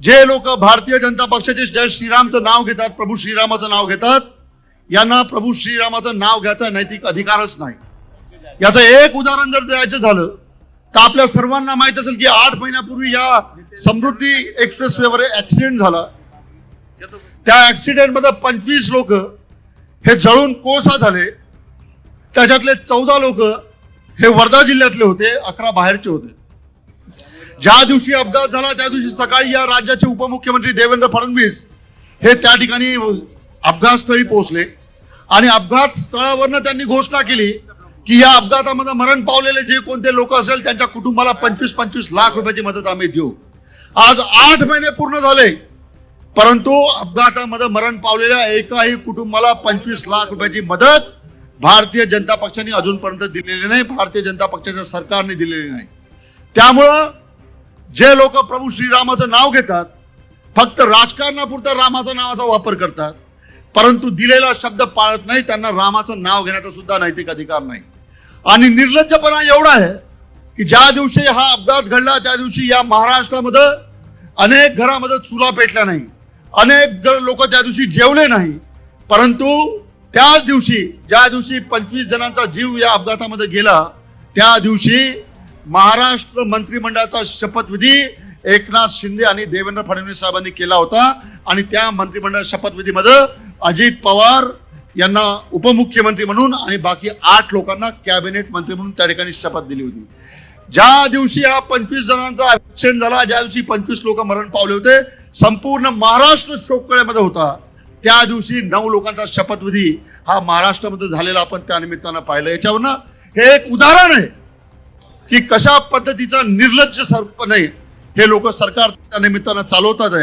जे लोक भारतीय जनता पक्षाचे जय श्रीरामचं नाव घेतात प्रभू श्रीरामाचं नाव घेतात यांना प्रभू श्रीरामाचं नाव घ्यायचा नैतिक अधिकारच नाही. याचं एक उदाहरण जर द्यायचं झालं तर आपल्या सर्वांना माहीत असेल की आठ महिन्यापूर्वी या समृद्धी एक्सप्रेस वेवर ऍक्सिडेंट झाला. त्या ऍक्सिडेंटमध्ये पंचवीस लोक हे जळून कोसा झाले. त्याच्यातले चौदा लोक हे वर्धा जिल्ह्यातले होते अकरा बाहेरचे होते. ज्या दिवशी अपघात झाला त्या दिवशी सकाळी या राज्याचे उपमुख्यमंत्री देवेंद्र फडणवीस हे त्या ठिकाणी अपघातस्थळी पोहोचले. आणि अपघात स्थळावरनं त्यांनी घोषणा केली की या अपघातामध्ये मरण पावलेले जे कोणते लोक असेल त्यांच्या कुटुंबाला पंचवीस पंचवीस लाख रुपयाची मदत आम्ही देऊ. आज आठ महिने पूर्ण झाले परंतु अपघातामध्ये मरण पावलेल्या एकाही कुटुंबाला पंचवीस लाख रुपयाची मदत भारतीय जनता पक्षाने अजूनपर्यंत दिलेली नाही भारतीय जनता पक्षाच्या सरकारने दिलेली नाही. त्यामुळं जे लोक प्रभू श्रीरामाचं नाव घेतात फक्त राजकारणापुरता रामाचा नावाचा वापर करतात परंतु दिलेला शब्द पाळत नाही त्यांना रामाचं नाव घेण्याचा सुद्धा नैतिक अधिकार नाही. आणि निर्लज्जपणा एवढा आहे की ज्या दिवशी हा अपघात घडला त्या दिवशी या महाराष्ट्रामध्ये अनेक घरामध्ये चुला पेटल्या नाही. अनेक लोक त्या दिवशी जेवले नाही. परंतु त्याच दिवशी ज्या दिवशी पंचवीस जणांचा जीव या अपघातामध्ये गेला त्या दिवशी महाराष्ट्र मंत्रिमंडळाचा शपथविधी एकनाथ शिंदे आणि देवेंद्र फडणवीस साहेबांनी केला होता. आणि त्या मंत्रिमंडळ शपथविधीमध्ये अजित पवार यांना उपमुख्यमंत्री म्हणून आणि बाकी आठ लोकांना कॅबिनेट मंत्री म्हणून त्या ठिकाणी शपथ दिली होती. ज्या दिवशी हा पंचवीस जणांचा ऍक्सिडेंट झाला ज्या दिवशी पंचवीस लोक मरण पावले होते संपूर्ण महाराष्ट्र शोककळ्यामध्ये होता. त्या दिवशी नऊ लोकांचा शपथविधी हा महाराष्ट्रामध्ये झालेला आपण त्या निमित्तानं पाहिलं. याच्यावरनं हे एक उदाहरण आहे. की कशा पद्धतीचा निर्लज्ज सरपणे हे लोक सरकार त्या निमित्तानं चालवतात आहे.